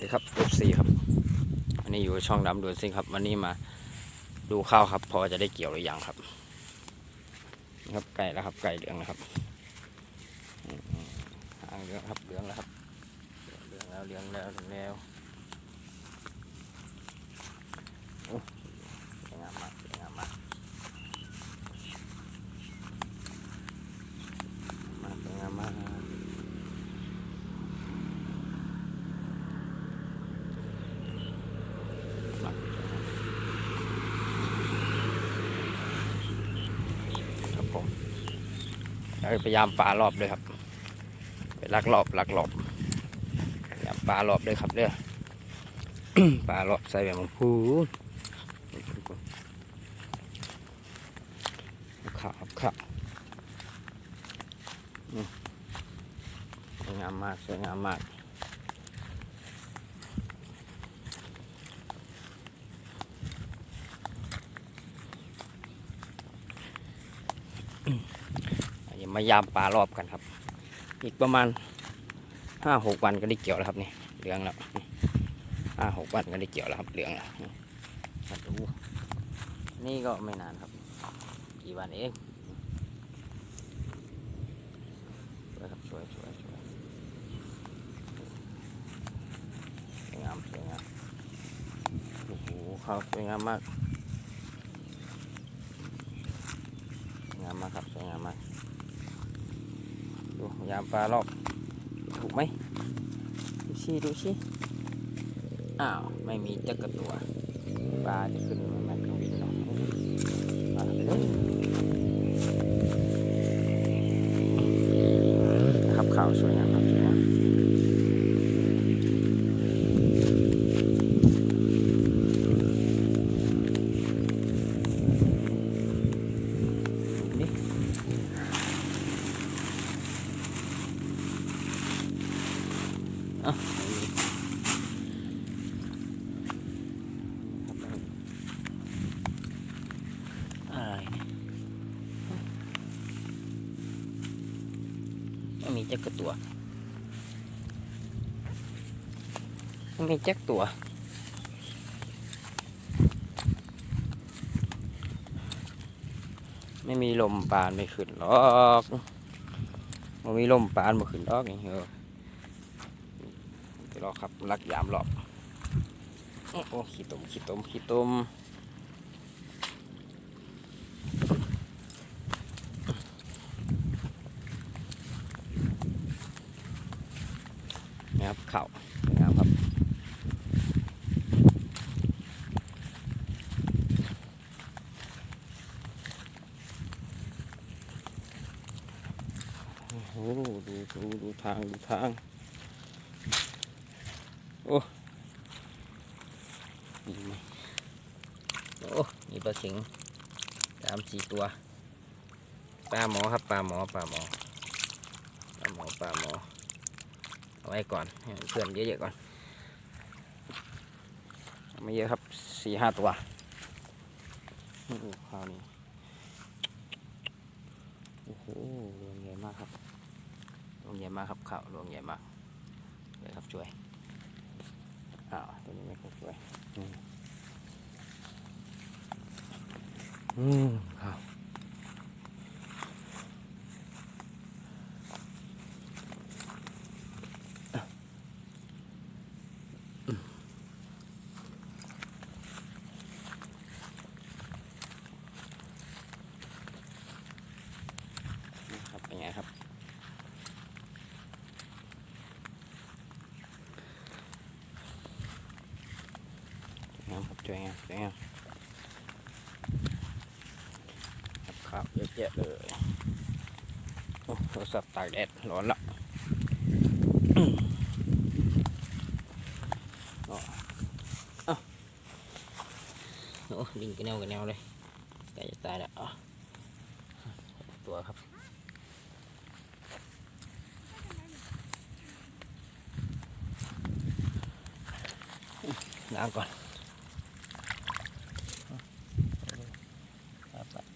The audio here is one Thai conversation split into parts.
ดีครับ F4 ครับอันนี้อยู่ช่องดำดวนซิงครับ วันนี้มาดูข้าวครับ พอจะได้เกี่ยวหรือยังครับนี่ครับไก่แล้วครับไก่เหลืองนะครับหางเหลืองครับเหลืองแล้วครับเหลืองแล้วเหลืองแล้วเหลืองแล้วโอ้สวยงามมากสวยงามมากมากสวยงามมากมากครับผมแล้ว พยายามปลารอบด้วยครับไปลักรอบลักรอบพยายามปลารอบด้วยครับเด้อปลารอบใส่แบบมังพูดครับขาบสวยงามมากสวยงามมาก อันนี้ มายามปลารอบกันครับ อีกประมาณห้าหกวันก็ได้เกี่ยวแล้วครับนี่เหลืองแล้วห้าหกวันก็ได้เกี่ยวแล้วครับเหลืองแล้วนี่มาดูนี่ก็ไม่นานครับ กี่วันเองสวยครับสวยสวยสวยสวยงามสวยงามโอ้โหข้าวสวยงามมากสวยงามมากครับสวยงามมาก ดูยาม ปลารอก ถูกไหมดูสิดูสิอ้าว ไม่มีจักระตัว ปลาจะขึ้นมาแม่กวินเนาะปลาเลยครับข่าวสวยงามครับสวยงามนี่ อะไรเนี่ยไม่มีจักตัวไม่มีจักตัวไม่มีลมปานไม่ขึ้นหรอกไม่มีลมปานไม่ขึ้นหรอกนี่เหรอ ไปรอครับลักยามหลอกโอ้โอ้ขี้ตมขี้ตมขี้ตมนะครับเข่าสวยงามครับโอ้โหดูดูดูทางดูทาง โอ้มีไหมโอ้มีปลาเข็งสามสี่ตัว ปลาหมอครับปลาหมอปลาหมอปลาหมอปลาหมอเอาไว้ก่อนให้เพื่อนเยอะๆก่อนไม่เยอะครับสี่ห้าตัวโอ้คราวนี้โอ้โหรวงใหญ่มากครับรวงใหญ่มากครับข่าวรวงใหญ่มากเลยครับช่วย อ่าตัวนี้ไม่ค่อยสวยอืมอืมครับอืมนะครับเป็นไงครับ งามครับส วยงามสวยงามครับขับเยอะแยะเลยโอ้โทรศัพท์ตากแดดร้อนละโอ้เอ้าโอ้ลิงกันแนวกันแนวเลยใกล้จะตายแล้วอะตัวครับล้างก่อน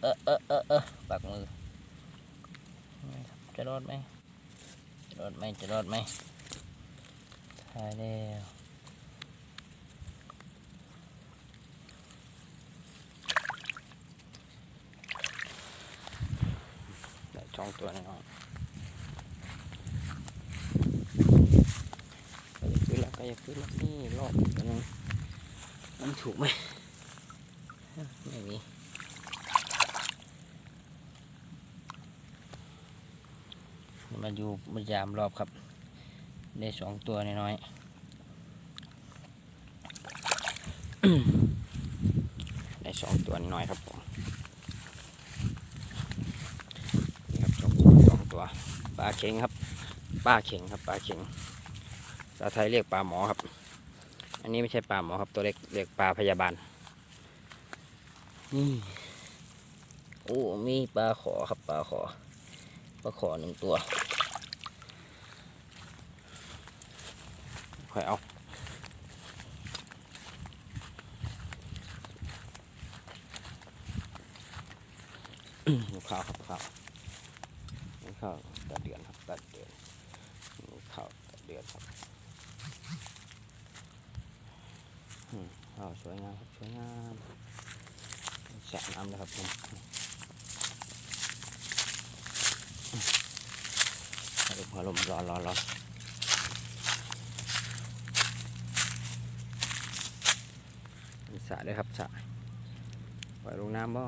เออเออเออเออปักมือ จะรอดไหมจะรอดไหมจะรอดไหมถ่ายแล้วแต่ช่องตัวแน่นอนก็อยากขึ้นแล้วก็อยากขึ้นแล้วนี่รอบนึงมันถูกไหม อยู่มันยามรอบครับ ได้สองตัวน้อยๆได้สองตัวน้อยครับผมนี่ครับสองตัวสองตัวปลาเข็งครับปลาเข็งครับปลาเข็งภาษาไทยเรียกปลาหมอครับ อันนี้ไม่ใช่ปลาหมอครับ ตัวเล็กเรียกปลาพยาบาลนี่โอ้มีปลาขอครับปลาขอปลาขอหนึ่งตัว ค่อยเอาข้าวครับข้าวข้าวตัดเดือนครับตัดเดือนข้าวตัดเดือนครับข้าวสวยงามครับสวยงามสระน้ำนะครับผมฮัลโหลฮัลโหลร้อนร้อนร้อนมีสระด้วยครับสะปล่อยลงน้ำบ่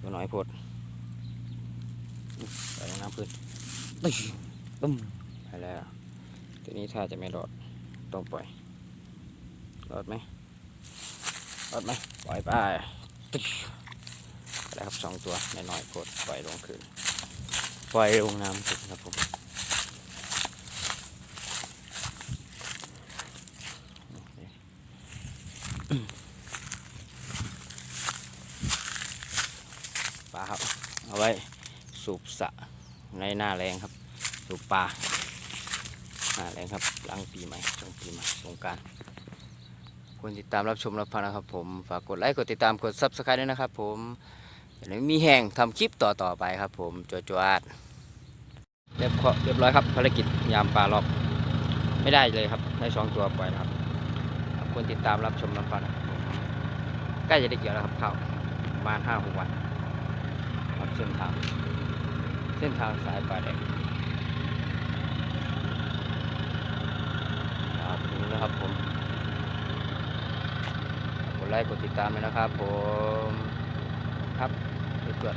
ตัวน้อยพดใส่ลงน้ำพื้นตึ้งตึ้มไปแล้วตัวนี้ถ้าจะไม่รอดต้องปล่อยรอดไหมรอดไหมปล่อยไปตึ้งไปแล้วครับสองตัวน้อยๆพดปล่อยลงคืนปล่อยลงน้ำคืนครับผมปลาครับ เอาไว้ สูบสะในหน้าแรงครับ สูบปลาหน้าแรงครับหลังปีใหม่ช่วงปีใหม่สงการควรติดตามรับชมรับฟังนะครับผมฝากกดไลค์กดติดตามกดซับสไครต์ด้วยนะครับ ผมอย่าลืมมีแห่งทำคลิปต่อต่อไปครับ ผมจวจวดเรียบร้อยเรียบร้อยครับภารกิจยามปลารอบไม่ได้เลยครับได้สองตัวปล่อยครับขอบคุณติดตามรับชมรับฟังครับใกล้จะได้เกี่ยวแล้วครับข้าวประมาณห้าหกวันครับเส้นทาง ส้นทางสายป่าแดงครับนี่นะครับผมกดไลค์กดติดตามเลยนะครับผมครับเกิด